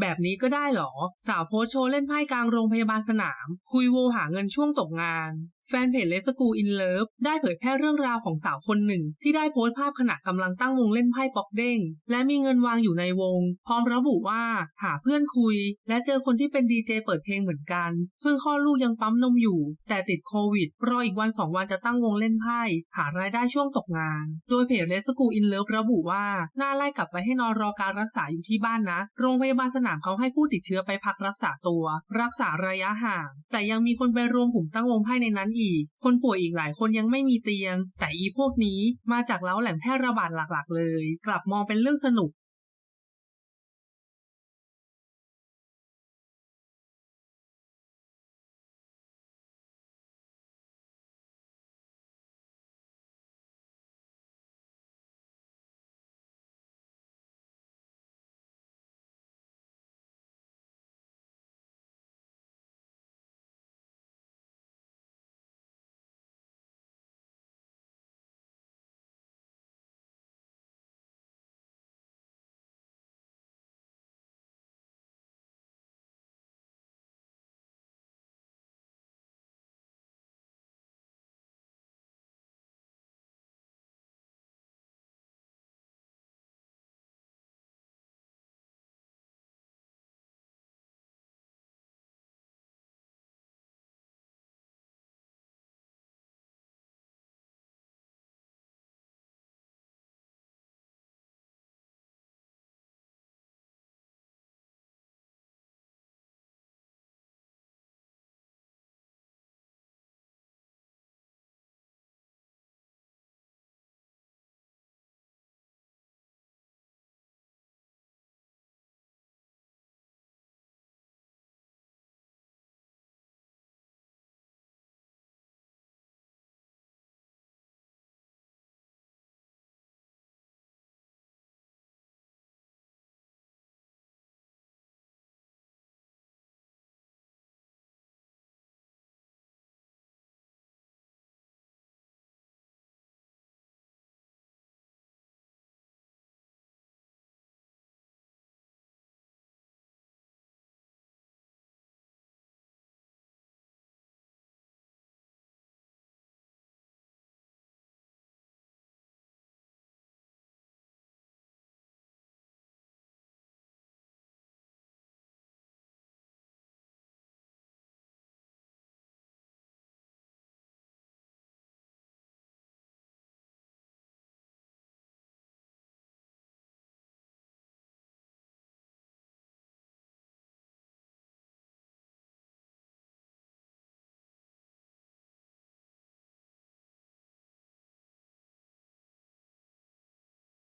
แบบนี้ก็ได้เหรอ สาวโพสโชว์เล่นไพ่กลางโรงพยาบาลสนาม คุยโวหาเงินช่วงตกงาน แฟนเพจเลสกูอินเลิฟได้เผยแพร่เรื่องราวของสาวคนหนึ่ง ที่ได้โพสต์ภาพขณะกำลังตั้งวงเล่นไพ่ปอกเด้ง และมีเงินวางอยู่ในวง พร้อมระบุว่าหาเพื่อนคุย และเจอคนที่เป็นดีเจเปิดเพลงเหมือนกัน เพิ่งคลอลูกยังปั๊มนมอยู่ แต่ติดโควิด รออีกวันสองวันจะตั้งวงเล่นไพ่หารายได้ช่วงตกงาน โดยเพจเลสกูอินเลิฟระบุว่าน่าไล่กลับไปให้นอนรอการรักษาอยู่ที่บ้านนะ โรงพยาบาลสนามเขาให้ผู้ติดเชื้อไปพักรักษาตัว รักษาระยะห่าง แต่ยังมีคนไปรวมกลุ่มตั้งวงไพ่ในนั้นอีก คนป่วยอีกหลายคนยังไม่มีเตียง แต่อีพวกนี้มาจากเล้าแหล่งแพร่ระบาดหลักๆ เลย กลับมองเป็นเรื่องสนุก